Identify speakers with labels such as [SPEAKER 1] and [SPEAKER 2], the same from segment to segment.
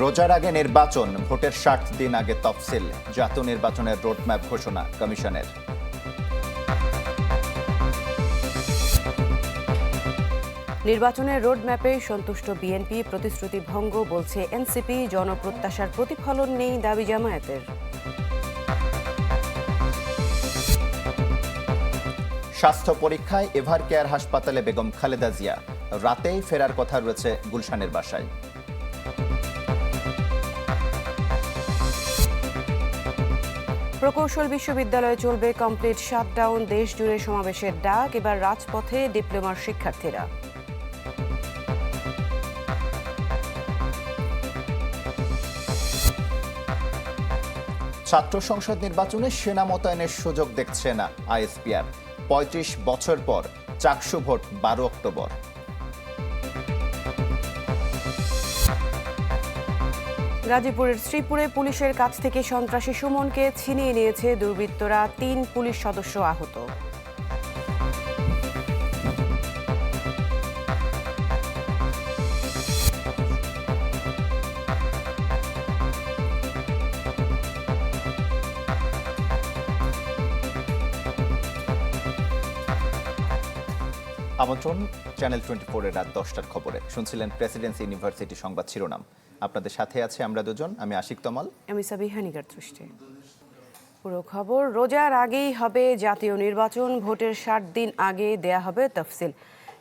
[SPEAKER 1] রোজার আগে নির্বাচন ভোটের ষাট দিন আগে তফসিল জাতীয় নির্বাচনের রোডম্যাপ ঘোষণা কমিশনের।
[SPEAKER 2] নির্বাচনের রোডম্যাপে সন্তুষ্ট বিএনপি প্রতিশ্রুতি ভঙ্গ বলছে এনসিপি জনপ্রত্যাশার প্রতিফলন নেই দাবি জামায়াতের।
[SPEAKER 1] স্বাস্থ্য পরীক্ষায় এভার কেয়ার হাসপাতালে বেগম খালেদা জিয়া রাতেই ফেরার কথা রয়েছে গুলশানের বাসায়।
[SPEAKER 2] প্রকৌশল বিশ্ববিদ্যালয়ে চলবে কমপ্লিট শাটডাউন দেশ জুড়ে সমাবেশের ডাক, এবার রাজপথে ডিপ্লোমার শিক্ষার্থীরা।
[SPEAKER 1] ছাত্র সংসদ নির্বাচনে সেনা মোতায়েনের সুযোগ দেখছে না আইএসপিআর। পঁয়ত্রিশ বছর পর চাকসু ভোট বারো অক্টোবর।
[SPEAKER 2] গাজীপুরের শ্রীপুরে পুলিশের কাছ থেকে সন্ত্রাসী সুমনকে ছিনিয়ে নিয়েছে দুর্বৃত্তরা। তিন পুলিশ সদস্য আহত।
[SPEAKER 1] আমন্ত্রণ চ্যানেল টোয়েন্টি ফোরের রাত দশটার খবরে। শুনছিলেন প্রেসিডেন্সি ইউনিভার্সিটি সংবাদ শিরোনাম। আপনাদের সাথে আছে আমরা দুজন, আমি আশিক তমাল।
[SPEAKER 2] আমি সাবিহা নিগার দৃষ্টি পুরো খবর, রোজার আগেই হবে জাতীয় নির্বাচন, ভোটের ষাট দিন আগে দেয়া হবে তফসিল।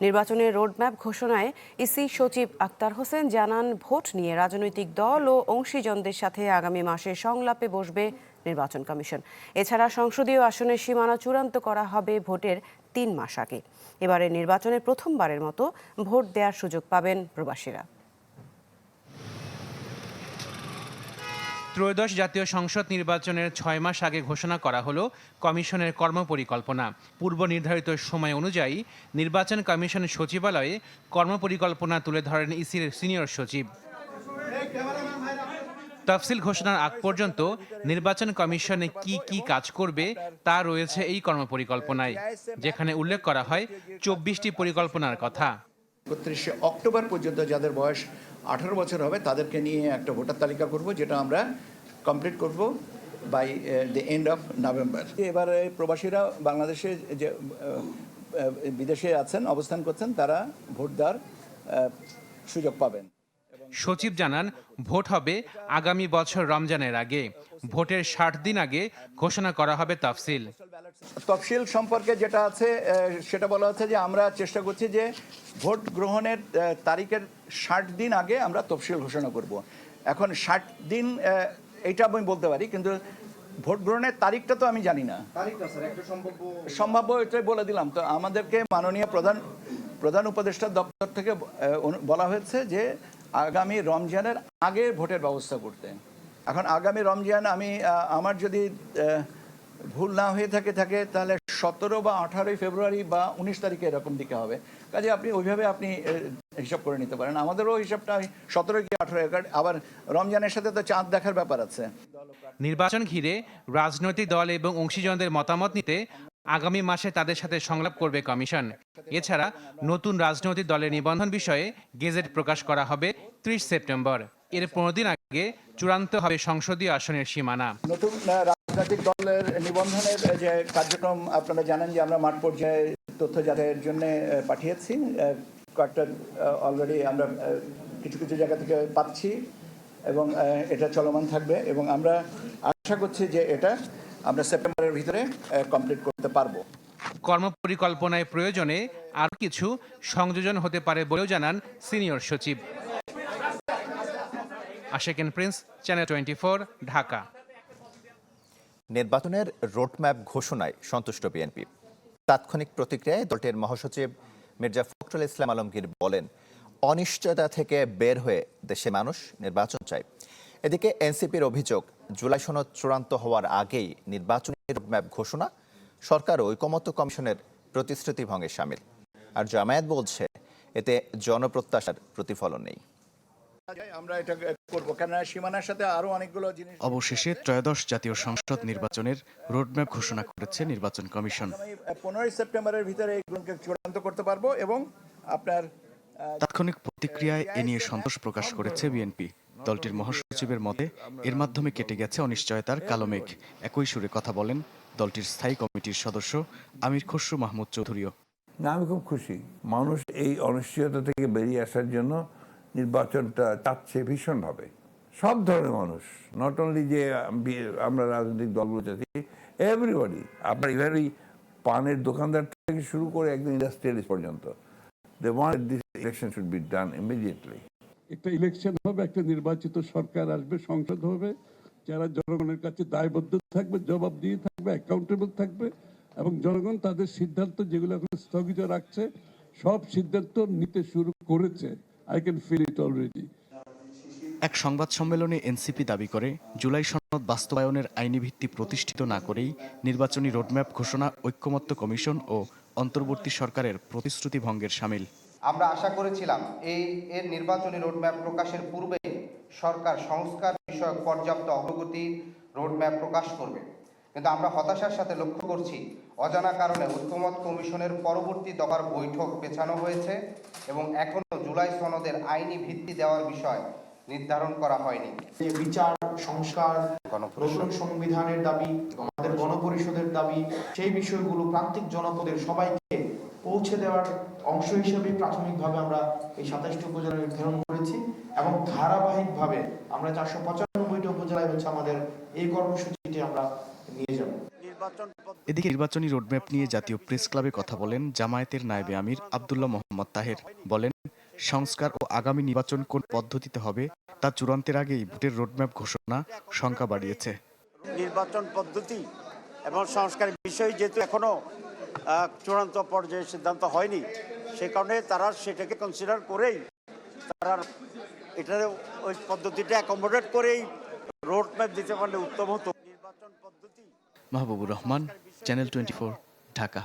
[SPEAKER 2] নির্বাচনের রোডম্যাপ ঘোষণায় ইসি সচিব আক্তার হোসেন জানান, ভোট নিয়ে রাজনৈতিক দল ও অংশীজনদের সাথে আগামী মাসে সংলাপে বসবে নির্বাচন কমিশন। এছাড়া সংসদীয় আসনের সীমানা চূড়ান্ত করা হবে ভোটের তিন মাস আগে। এবারে নির্বাচনের প্রথমবারের মতো ভোট দেওয়ার সুযোগ পাবেন প্রবাসীরা।
[SPEAKER 3] ত্রয়োদশ জাতীয় সংসদ নির্বাচনের ছয় মাস আগে ঘোষণা করা হলো কমিশনের কর্মপরিকল্পনা। পূর্ব নির্ধারিত সময় অনুযায়ী নির্বাচন কমিশনের সচিবালয়ে কর্মপরিকল্পনা তুলে ধরেন ইসির সিনিয়র সচিব। তফসিল ঘোষণার আগ পর্যন্ত নির্বাচন কমিশনে কি কি কাজ করবে তা রয়েছে এই কর্মপরিকল্পনায়, যেখানে উল্লেখ করা হয় চব্বিশটি পরিকল্পনার কথা।
[SPEAKER 4] একত্রিশে অক্টোবর পর্যন্ত যাদের বয়স আঠারো বছর হবে তাদেরকে নিয়ে একটা ভোটার তালিকা করব, যেটা আমরা কমপ্লিট করব by the end of November এবারে প্রবাসীরা বাংলাদেশে যে বিদেশে আছেন, অবস্থান করছেন, তারা ভোট দেওয়ার সুযোগ পাবেন।
[SPEAKER 3] সচিব জানান, ভোট হবে আগামী বছর রমজানের আগে। ভোটের ষাট দিন আগে ঘোষণা করা হবে তফসিল।
[SPEAKER 4] তফসিল সম্পর্কে যেটা আছে সেটা বলা হচ্ছে যে আমরা চেষ্টা করছি যে ভোট গ্রহণের তারিখের ষাট দিন আগে আমরা তফসিল ঘোষণা করব। এখন ষাট দিন এইটা আমি বলতে পারি কিন্তু ভোট গ্রহণের তারিখটা তো আমি জানি না। সম্ভাব্য এটাই বলে দিলাম। তো আমাদেরকে মাননীয় প্রধান প্রধান উপদেষ্টা দপ্তর থেকে বলা হয়েছে যে আগামী রমজানের আগে ভোটের ব্যবস্থা করতে। এখন আগামী রমজান আমি আমার যদি ভুল না হয়ে থাকে থাকে তাহলে সতেরো বা আঠারোই ফেব্রুয়ারি বা উনিশ তারিখে এরকম দিকে হবে। কাজে আপনি ওইভাবে আপনি হিসাব করে নিতে পারেন। আমাদেরও হিসাবটা সতেরো কি আঠারো আবার রমজানের সাথে তো চাঁদ দেখার ব্যাপার আছে।
[SPEAKER 3] নির্বাচন ঘিরে রাজনৈতিক দল এবং অংশীজনদের মতামত নিতে আগামী মাসে তাদের সাথে সংলাপ করবে কমিশন। এছাড়া নতুন রাজনৈতিক দলের নিবন্ধন বিষয়ে গেজেট প্রকাশ করা হবে ত্রিশ সেপ্টেম্বর। এর পনেরো দিন আগে চূড়ান্ত হবে সংসদীয় আসনের সীমানা।
[SPEAKER 4] নতুন রাজনৈতিক দলের নিবন্ধনের যে কার্যক্রম আপনারা জানেন যে আমরা মাঠ পর্যায়ে তথ্য যাচাইয়ের জন্য পাঠিয়েছি। কয়েকটা অলরেডি আমরা কিছু কিছু জায়গা থেকে পাচ্ছি এবং এটা চলমান থাকবে এবং আমরা আশা করছি যে এটা আমরা সেপ্টেম্বরের ভিতরে কমপ্লিট করতে পারব।
[SPEAKER 3] কর্মপরিকল্পনায় প্রয়োজনে আর কিছু সংযোজন হতে পারে বলেও জানান সিনিয়র সচিব। Asheken Prince, channel twenty Dhaka.
[SPEAKER 1] নির্বাচনের রোডম্যাপ ঘোষণায় সন্তুষ্ট বিএনপি। তাৎক্ষণিক প্রতিক্রিয়ায় দলটির মহাসচিব মির্জা ফখরুল ইসলাম আলমগীর বলেন, অনিশ্চয়তা থেকে বের হয়ে দেশে মানুষ নির্বাচন চায়। এদিকে এনসিপির অভিযোগ, জুলাই সনদ চূড়ান্ত হওয়ার আগেই নির্বাচনী রোডম্যাপ ঘোষণা সরকার ঐকমত্য কমিশনের প্রতিশ্রুতি ভঙ্গে সামিল। আর জামায়াত বলছে, এতে জনপ্রত্যাশার প্রতিফলন নেই।
[SPEAKER 4] আমরা এটা করব। কেননা সীমানার সাথে আরও অনেকগুলো জিনিস
[SPEAKER 5] অবশেষে ত্রয়োদশ জাতীয় সংসদ নির্বাচনের রোডম্যাপ ঘোষণা করেছে নির্বাচন কমিশন।
[SPEAKER 4] পনেরোই সেপ্টেম্বরের ভিতরে চূড়ান্ত করতে পারব এবং আপনার
[SPEAKER 5] তাৎক্ষণিক প্রতিক্রিয়ায় এ নিয়ে সন্তোষ প্রকাশ করেছে বিএনপি। দলটির মহাসচিবের মতে এর মাধ্যমে কেটে গেছে অনিশ্চয়তার কালো মেঘ। একই সুরে কথা বলেন দলটির স্থায়ী কমিটির সদস্য আমির খসরু মাহমুদ চৌধুরীও।
[SPEAKER 6] না আমি খুব খুশি। মানুষ এই অনিশ্চয়তা থেকে বেরিয়ে আসার জন্য নির্বাচনটা চাচ্ছে ভীষণভাবে সব ধরনের মানুষ নট অনলি যে আমরা রাজনৈতিক দলগুলো চাচ্ছি এভরিবডি আপনার ইভেন পানের দোকানদার থেকে শুরু করে একদম ইন্ডাস্ট্রিয়ালিস্ট পর্যন্ত they want this election should be done immediately
[SPEAKER 7] একটা ইলেকশন হবে, একটা নির্বাচিত সরকার আসবে, সংসদ হবে, যারা জনগণের কাছে দায়বদ্ধ থাকবে জবাব দিয়ে থাকবে অ্যাকাউন্টেবল থাকবে, এবং জনগণ তাদের সিদ্ধান্ত যেগুলো এখন স্থগিত রাখছে, সব সিদ্ধান্ত নিতে শুরু করেছে। I can feel it already
[SPEAKER 5] এক সংবাদ সম্মেলনে এনসিপি দাবি করে জুলাই সনদ বাস্তবায়নের আইনি ভিত্তি প্রতিষ্ঠিত না করেই নির্বাচনী রোডম্যাপ ঘোষণা ঐক্যমত্য কমিশন ও অন্তর্বর্তী সরকারের প্রতিশ্রুতি ভঙ্গের সামিল।
[SPEAKER 8] আমরা আশা করেছিলাম এই এর নির্বাচনী রোডম্যাপ প্রকাশের পূর্বে সরকার সংস্কার বিষয়ক পর্যাপ্ত অগ্রগতি রোডম্যাপ প্রকাশ করবে। কিন্তু আমরা হতাশার সাথে লক্ষ্য করছি অজানা কারণে ঐক্যমত কমিশনের পরবর্তী দফার বৈঠক পেছানো হয়েছে এবং এখনও জুলাই সনদের আইনি ভিত্তি দেওয়ার বিষয় নির্ধারণ করা হয়নি।
[SPEAKER 9] বিচার সংস্কার নতুন সংবিধানের দাবি আমাদের গণপরিষদের দাবি সেই বিষয়গুলো প্রান্তিক জনপদের সবাইকে পৌঁছে দেওয়ার অংশ হিসেবে প্রাথমিকভাবে আমরা এই সাতাশটি উপজেলা নির্ধারণ করেছি এবং ধারাবাহিকভাবে আমরা চারশো পঁচানব্বইটি উপজেলায় হচ্ছে আমাদের এই কর্মসূচিটি আমরা নিয়ে যাব।
[SPEAKER 5] এদিকে নির্বাচনী রোডম্যাপ নিয়ে জাতীয় প্রেস ক্লাবে কথা বলেন জামায়াতের নায়েবে আমির আবদুল্লাহ মোহাম্মদ তাহের। বলেন সংস্কার ও আগামী নির্বাচন কোন পদ্ধতিতে হবে তা চূড়ান্তের আগেই ভোটের রোডম্যাপ ঘোষণা শঙ্কা বাড়িয়েছে।
[SPEAKER 10] নির্বাচন পদ্ধতি এবং সংস্কারের বিষয় যেহেতু এখনও চূড়ান্ত পর্যায়ে সিদ্ধান্ত হয়নি সে কারণে তারা সেটাকে কনসিডার করেই তারা এটা ওই পদ্ধতিটা অ্যাকোমোডেট করেই রোড ম্যাপ দিতে পারলে উত্তম হতো। নির্বাচন পদ্ধতি
[SPEAKER 5] মাহবুবুর রহমান চ্যানেল টোয়েন্টি ঢাকা।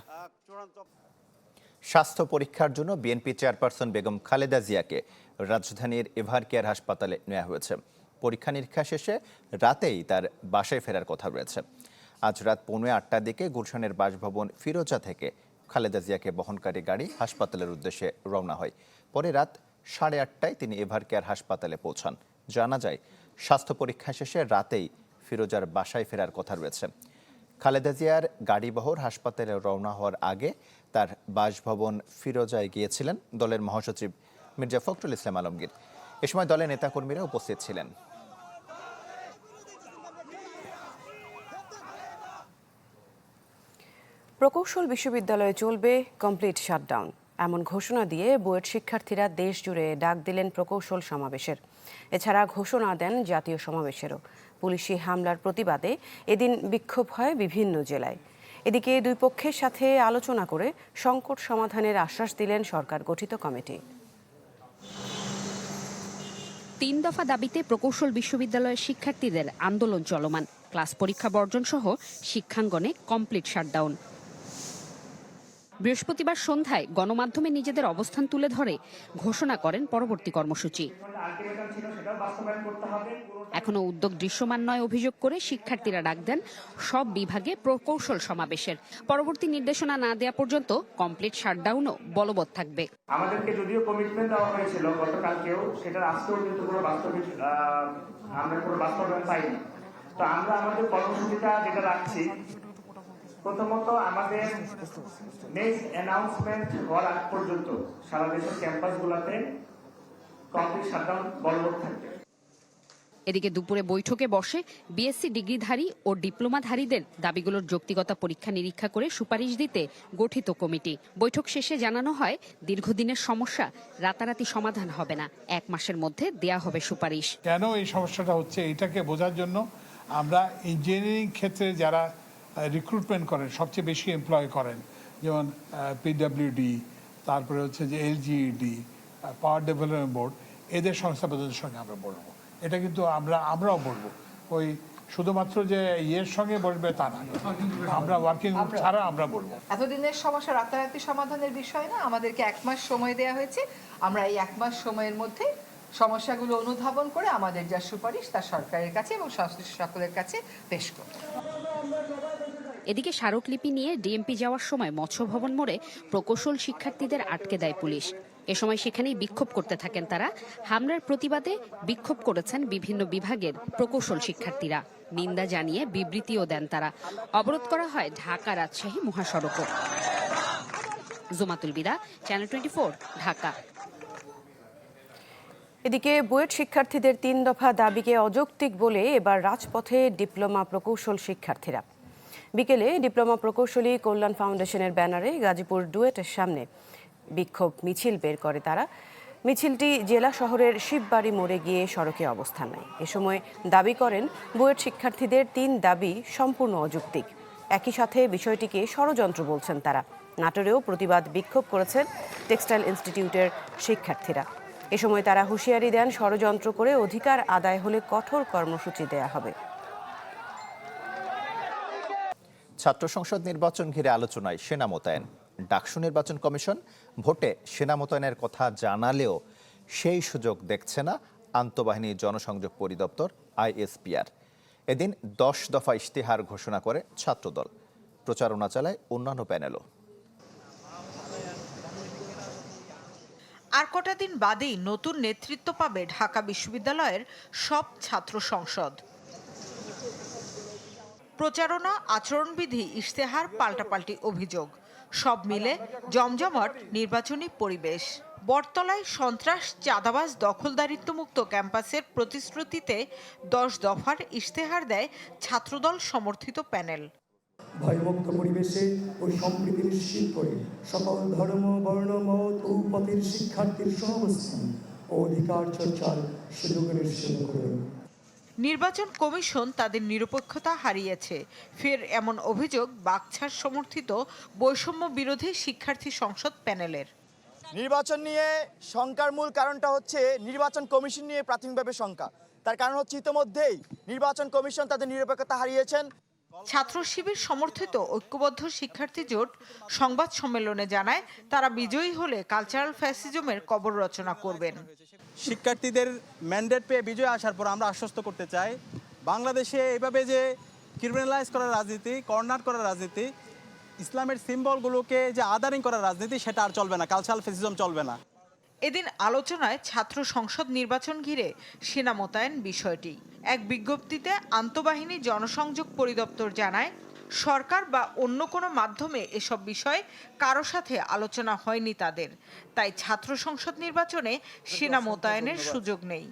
[SPEAKER 1] স্বাস্থ্য পরীক্ষার জন্য বিএনপি চেয়ারপারসন বেগম খালেদা জিয়াকে রাজধানীর এভার কেয়ার হাসপাতালে নেওয়া হয়েছে। পরীক্ষা নিরীক্ষা শেষে রাতেই তার বাসায় ফেরার কথা রয়েছে। আজ রাত পৌনে আটটার দিকে গুলশানের বাসভবন ফিরোজা থেকে খালেদা জিয়াকে বহনকারী গাড়ি হাসপাতালের উদ্দেশ্যে রওনা হয়। পরে রাত সাড়ে আটটায় তিনি এভার কেয়ার হাসপাতালে পৌঁছান। জানা যায়, স্বাস্থ্য পরীক্ষা শেষে রাতেই ফিরোজার বাসায় ফেরার কথা রয়েছে। খালেদা জিয়ার গাড়িবহর হাসপাতালে রওনা হওয়ার আগে তার বাসভবন ফিরোজায় গিয়েছিলেন দলের মহাসচিব মির্জা ফখরুল ইসলাম আলমগীর। এ সময় দলের নেতাকর্মীরা উপস্থিত ছিলেন।
[SPEAKER 2] প্রকৌশল বিশ্ববিদ্যালয়ে চলবে কমপ্লিট শাটডাউন। এমন ঘোষণা দিয়ে বুয়েট শিক্ষার্থীরা দেশ জুড়ে ডাক দিলেন প্রকৌশল সমাবেশের। এছাড়া ঘোষণা দেন জাতীয় সমাবেশেরও। পুলিশি হামলার প্রতিবাদে এদিন বিক্ষোভ হয় বিভিন্ন জেলায়। এদিকে দুই পক্ষের সাথে আলোচনা করে সংকট সমাধানের আশ্বাস দিলেন সরকার গঠিত কমিটি।
[SPEAKER 11] তিন দফা দাবিতে প্রকৌশল বিশ্ববিদ্যালয়ের শিক্ষার্থীদের আন্দোলন চলমান। ক্লাস পরীক্ষা বর্জন সহ শিক্ষাঙ্গনে কমপ্লিট শাটডাউন বৃহস্পতিবার সন্ধ্যায় গণমাধ্যমে নিজেদের অবস্থান তুলে ধরে ঘোষণা করেন পরবর্তী কর্মসূচি। এখনও উদ্যোগ দৃশ্যমান নয় অভিযোগ করে শিক্ষার্থীরা ডাক দেন সব বিভাগে প্রকৌশল সমাবেশের। পরবর্তী নির্দেশনা না দেওয়া পর্যন্ত কমপ্লিট শাটডাউনও বলবৎ থাকবে।
[SPEAKER 12] আমাদেরকে যদিও কমিটমেন্ট দেওয়া হয়েছিল, গতকালকেও সেটার আজকেও কিন্তু কোনো বাস্তবিক আমরা কোনো বাস্তবায়ন পাইনি। তো আমরা আমাদের কর্মসূচিটা যেটা রাখছি প্রথমত আমাদের নেক্সট অ্যানাউন্সমেন্ট হওয়ার আগ পর্যন্ত সারা দেশের ক্যাম্পাসগুলোতে কমপ্লিট শাটডাউন বলবৎ থাকবে।
[SPEAKER 11] এদিকে দুপুরে বৈঠকে বসে বিএসসি ডিগ্রিধারী ও ডিপ্লোমাধারীদের দাবিগুলোর যৌক্তিকতা পরীক্ষা নিরীক্ষা করে সুপারিশ দিতে গঠিত কমিটি। বৈঠক শেষে জানানো হয় দীর্ঘদিনের সমস্যা রাতারাতি সমাধান হবে না। এক মাসের মধ্যে দেয়া হবে সুপারিশ।
[SPEAKER 7] কেন এই সমস্যাটা হচ্ছে? এটাকে বোঝার জন্য আমরা ইঞ্জিনিয়ারিং ক্ষেত্রে যারা রিক্রুটমেন্ট করেন সবচেয়ে বেশি এমপ্লয় করেন যেমন পিডব্লিউডি তারপরে হচ্ছে যে এলজিইডি পাওয়ার ডেভেলপমেন্ট বোর্ড এদের সংস্থাপকদের সঙ্গে আমরা বলব। এটা কিন্তু আমরা আমরাও বলব। ওই শুধুমাত্র যে ইয়ের সঙ্গে বলবে তা না। আমরা ওয়ার্কিং ছাড়া আমরা বলব।
[SPEAKER 13] এতদিনের সমস্যা রাতারাতি সমাধানের বিষয় না আমাদেরকে এক মাস সময় দেয়া হয়েছে। আমরা এই এক মাস সময়ের মধ্যে সমস্যাগুলো অনুধাবন করে আমাদের যা সুপারিশ তা সরকারের কাছে এবং সংশ্লিষ্ট সকলের কাছে পেশ করব।
[SPEAKER 11] এদিকে স্মারকলিপি নিয়ে ডিএমপি যাওয়ার সময় মৎস্য ভবন মোড়ে প্রকৌশল শিক্ষার্থীদের আটকে দেয় পুলিশ। এ সময় সেখানেই বিক্ষোভ করতে থাকেন তারা। হামলার প্রতিবাদে বিক্ষোভ করেছেন বিভিন্ন বিভাগের প্রকৌশল শিক্ষার্থীরা। নিন্দা জানিয়ে বিবৃতিও দেন তারা। অবরোধ করা হয় ঢাকা রাজশাহী মহাসড়কও জুমাতুল বিদা চ্যানেল টোয়েন্টি ঢাকা।
[SPEAKER 2] এদিকে বুয়েট শিক্ষার্থীদের তিন দফা দাবিকে অযৌক্তিক বলে এবার রাজপথে ডিপ্লোমা প্রকৌশল শিক্ষার্থীরা। বিকেলে ডিপ্লোমা প্রকৌশলী কল্যাণ ফাউন্ডেশনের ব্যানারে গাজীপুর ডুয়েটের সামনে বিক্ষোভ মিছিল বের করে তারা। মিছিলটি জেলা শহরের শিববাড়ি মোড়ে গিয়ে সড়কে অবস্থান নেয়। এ সময় দাবি করেন, বুয়েট শিক্ষার্থীদের তিন দাবি সম্পূর্ণ অযৌক্তিক। একই সাথে বিষয়টিকে ষড়যন্ত্র বলছেন তারা। নাটোরেও প্রতিবাদ বিক্ষোভ করেছেন টেক্সটাইল ইনস্টিটিউটের শিক্ষার্থীরা। এ সময় তারা হুঁশিয়ারি দেন, ষড়যন্ত্র করে অধিকার আদায় হলে কঠোর কর্মসূচি দেয়া হবে।
[SPEAKER 1] ছাত্র সংসদ নির্বাচন ঘিরে আলোচনায় সেনা মোতায়েন। ডাকসু নির্বাচন কমিশন ভোটে সেনা মোতায়েনের কথা জানালেও সেই সুযোগ দেখছে না আন্তঃবাহিনী জনসংযোগ পরিদপ্তর আইএসপিআর। এদিন দশ দফা ইশতেহার ঘোষণা করে ছাত্রদল। প্রচারণা চালায় অন্যান্য প্যানেলও।
[SPEAKER 14] আর কটা দিন বাদেই নতুন নেতৃত্ব পাবে ঢাকা বিশ্ববিদ্যালয়ের সব ছাত্র সংসদ। প্রচারণা, আচরণবিধি, ইশতেহার, পাল্টাপাল্টি অভিযোগ। সব মিলে জমজমট নির্বাচনী পরিবেশ। বটতলায় সন্ত্রাস, চাঁদাবাজ, দখলদারিত্বমুক্ত ক্যাম্পাসের প্রতিশ্রুতিতে দশ দফার ইশতেহার দেয় ছাত্রদল সমর্থিত প্যানেল।
[SPEAKER 15] ভয়মুক্ত পরিবেশে ও সম্প্রীতি নিশ্চিত করে সকল ধর্ম, বর্ণ, মত ও পথের শিক্ষার্থীর সহাবস্থান ও অধিকার চর্চার সুযোগ নিশ্চিত
[SPEAKER 14] নির্বাচন কমিশন তাদের নিরপেক্ষতা হারিয়েছে। ফের এমন অভিযোগ বাগছার সমর্থিত বৈষম্য বিরোধী শিক্ষার্থী সংসদ প্যানেলের।
[SPEAKER 16] নির্বাচন নিয়ে শঙ্কার মূল কারণটা হচ্ছে নির্বাচন কমিশন নিয়ে প্রাথমিকভাবে শঙ্কা। তার কারণ হচ্ছে ইতিমধ্যেই নির্বাচন কমিশন তাদের নিরপেক্ষতা হারিয়েছেন।
[SPEAKER 14] ছাত্র শিবির সমর্থিত ঐক্যবদ্ধ শিক্ষার্থী জোট সংবাদ সম্মেলনে জানায়, তারা বিজয়ী হলে কালচারাল ফ্যাসিজমের কবর রচনা করবেন।
[SPEAKER 16] শিক্ষার্থীদের ম্যান্ডেট পেয়ে বিজয় আসার পর আমরা আশ্বস্ত করতে চাই, বাংলাদেশে এভাবে যে ক্রিমিনালাইজ করার রাজনীতি কর্নার করার রাজনীতি, ইসলামের সিম্বলগুলোকে যে আদারিং করার রাজনীতি, সেটা আর চলবে না কালচারাল ফ্যাসিজম চলবে না।
[SPEAKER 14] এদিন আলোচনায় ছাত্র সংসদ নির্বাচন ঘিরে সেনা মোতায়েন বিষয়টি। এক বিজ্ঞপ্তিতে আন্তঃবাহিনী জনসংযোগ পরিদপ্তর জানায় সরকার বা অন্য কোনো মাধ্যমে এসব বিষয়ে কারও সাথে আলোচনা হয়নি তাদের। তাই ছাত্র সংসদ নির্বাচনে সেনা মোতায়েনের সুযোগ নেই।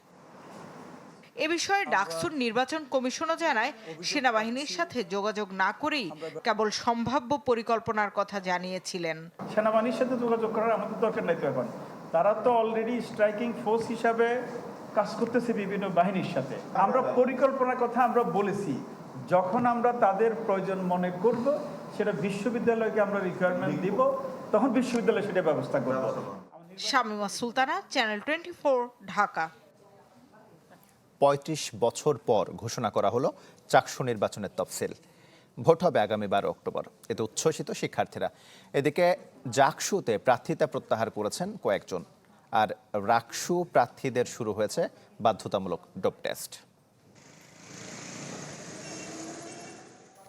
[SPEAKER 14] এ বিষয়ে ডাকসুর নির্বাচন কমিশনও জানায় সেনাবাহিনীর সাথে যোগাযোগ না করেই কেবল সম্ভাব্য পরিকল্পনার কথা জানিয়েছিলেন।
[SPEAKER 12] সেনাবাহিনীর সাথে যোগাযোগ করার আমাদের দরকার নাই তো এখন। তারা তো অলরেডি স্ট্রাইকিং ফোর্স হিসাবে কাজ করতেছে বিভিন্ন বাহিনীর সাথে। আমরা পরিকল্পনার কথা আমরা বলেছি। যখন আমরা তাদের প্রয়োজন মনে করব সেটা বিশ্ববিদ্যালয়কে আমরা রিকোয়ারমেন্ট দিব তখন বিশ্ববিদ্যালয় সেটা ব্যবস্থা করব।
[SPEAKER 14] Shamima Sultana channel twenty Dhaka.
[SPEAKER 1] পঁয়ত্রিশ বছর পর ঘোষণা করা হলো চাকসু নির্বাচনের তফসিল। ভোট হবে আগামী বারো অক্টোবর। এতে উচ্ছ্বসিত শিক্ষার্থীরা। এদিকে জাকসুতে প্রার্থিতা প্রত্যাহার করেছেন কয়েকজন। আর রাকসু প্রার্থীদের শুরু হয়েছে বাধ্যতামূলক ডোপ টেস্ট।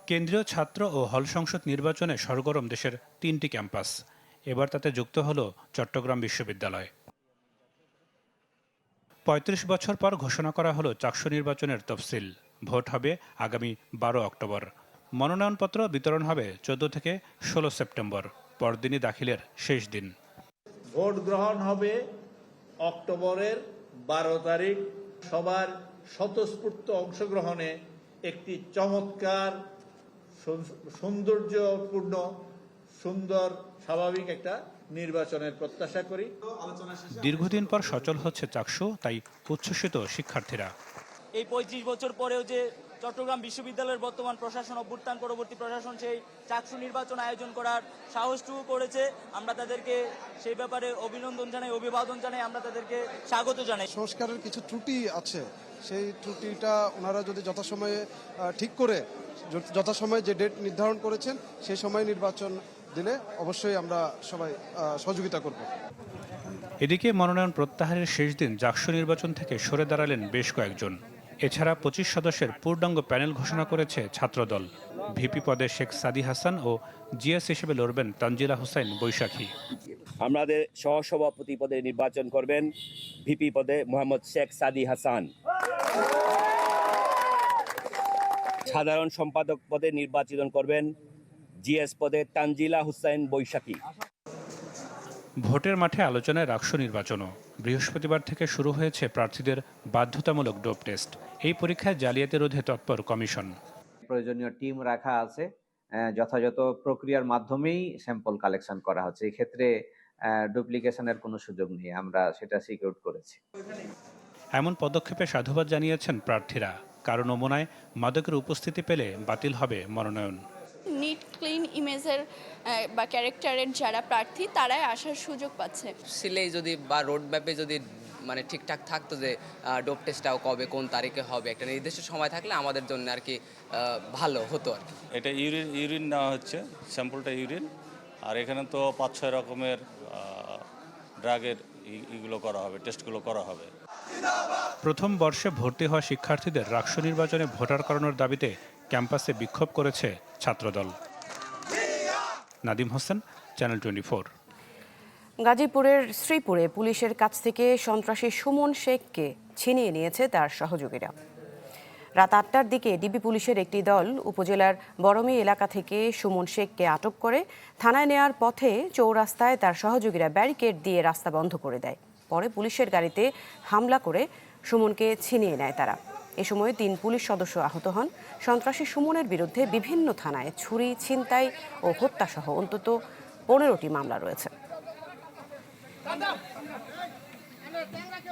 [SPEAKER 17] কেন্দ্রীয় ছাত্র ও হল সংসদ নির্বাচনে সরগরম দেশের তিনটি ক্যাম্পাস। এবার তাতে যুক্ত হল চট্টগ্রাম বিশ্ববিদ্যালয়। পঁয়ত্রিশ বছর পর ঘোষণা করা হলো চাকসু নির্বাচনের তফসিল। ভোট হবে আগামী বারো অক্টোবর। মনোনয়নপত্র বিতরণ হবে চোদ্দ থেকে ষোলো সেপ্টেম্বর পরদিনই দাখিলের শেষ দিন।
[SPEAKER 18] ভোট গ্রহণ হবে অক্টোবরের বারো তারিখ। সবার স্বতঃস্ফূর্ত অংশগ্রহণে একটি চমৎকার সৌন্দর্যপূর্ণ সুন্দর স্বাভাবিক একটা নির্বাচনের প্রত্যাশা করি।
[SPEAKER 17] দীর্ঘদিন পর সচল হচ্ছে চাকসু তাই উচ্ছ্বসিত শিক্ষার্থীরা।
[SPEAKER 16] এই পঁয়ত্রিশ বছর পরেও যে চট্টগ্রাম বিশ্ববিদ্যালয়ের বর্তমান প্রশাসন অভ্যুত্থান পরবর্তী প্রশাসন সেই চাকসু নির্বাচন আয়োজন করার সাহসটুকু করেছে। আমরা তাদেরকে সেই ব্যাপারে অভিনন্দন জানাই অভিবাদন জানাই আমরা তাদেরকে স্বাগত জানাই।
[SPEAKER 19] সংস্কারের কিছু ত্রুটি আছে। সেই ত্রুটিটা ওনারা যদি যথাসময়ে ঠিক করে যথাসময়ে যে ডেট নির্ধারণ করেছেন সেই সময় নির্বাচন দিলে অবশ্যই আমরা সবাই সহযোগিতা করব।
[SPEAKER 17] এদিকে মনোনয়ন প্রত্যাহারের শেষ দিন জাকসু নির্বাচন থেকে সরে দাঁড়ালেন বেশ কয়েকজন। এছাড়া পঁচিশ সদস্যের পূর্ণাঙ্গ প্যানেল ঘোষণা করেছে ছাত্রদল। ভিপি পদে শেখ সাদি হাসান ও জিএস হিসেবে লড়বেন তানজিলা হোসেন বৈশাখী।
[SPEAKER 20] আমাদের সহসভাপতি পদে নির্বাচন করবেন ভিপি পদে মোহাম্মদ শেখ সাদি হাসান। সাধারণ সম্পাদক পদে নির্বাচন করবেন জিএস পদে তানজিলা হুসাইন বৈশাখী।
[SPEAKER 17] ভোটের মাঠে আলোচনায় রাকসু নির্বাচনও। বৃহস্পতিবার থেকে শুরু হয়েছে প্রার্থীদের বাধ্যতামূলক ডোপ টেস্ট। এই পরীক্ষায় জালিয়াতি রোধে তৎপর কমিশন।
[SPEAKER 21] প্রয়োজনীয় টিম রাখা আছে যথাযথ প্রক্রিয়ার মাধ্যমেই স্যাম্পল কালেকশন করা হচ্ছে। এই ক্ষেত্রে ডুপ্লিকেশনের কোনো সুযোগ নেই আমরা সেটা সিকিউর করেছি।
[SPEAKER 17] এমন পদক্ষেপে সাধুবাদ জানিয়েছেন প্রার্থীরা। কারণ নমুনায় মাদকের উপস্থিতি পেলে বাতিল হবে মনোনয়ন।
[SPEAKER 22] নিট ক্লিন ইমেজের বা ক্যারেক্টারের যারা প্রার্থী তারাই আসার সুযোগ পাচ্ছে।
[SPEAKER 23] সিলেই যদি বা রোড ম্যাপে যদি মানে ঠিকঠাক থাকতো যে ডোপ টেস্টটাও কবে কোন তারিখে হবে? একটা নির্দিষ্ট সময় থাকলে আমাদের জন্য আর কি ভালো হতো আর কি।
[SPEAKER 24] এটা ইউরিন ইউরিন নেওয়া হচ্ছে স্যাম্পলটা ইউরিন। আর এখানে তো পাঁচ ছয় রকমের ড্রাগের ইগুলো করা হবে টেস্টগুলো করা হবে।
[SPEAKER 17] প্রথম বর্ষে ভর্তি হওয়া শিক্ষার্থীদের রাকসু নির্বাচনে ভোটার করানোর দাবিতে ক্যাম্পাসে বিক্ষোভ করেছে ছাত্রদল। নাদিম হোসেন চ্যানেল টোয়েন্টি
[SPEAKER 2] গাজীপুরের শ্রীপুরে পুলিশের কাছ থেকে সন্ত্রাসী সুমন শেখকে ছিনিয়ে নিয়েছে তার সহযোগীরা। রাত আটটার দিকে ডিবি পুলিশের একটি দল উপজেলার বড়মি এলাকা থেকে সুমন শেখকে আটক করে থানায় নেয়ার পথে চৌরাস্তায় তার সহযোগীরা ব্যারিকেড দিয়ে রাস্তা বন্ধ করে দেয়। পরে পুলিশের গাড়িতে হামলা করে সুমনকে ছিনিয়ে নেয় তারা। এ সময় তিন পুলিশ সদস্য আহত হন। সন্ত্রাসী সুমনের বিরুদ্ধে বিভিন্ন থানায় ছুরি, ছিনতাই ও হত্যাসহ অন্তত পনেরোটি মামলা রয়েছে। தேங்காய்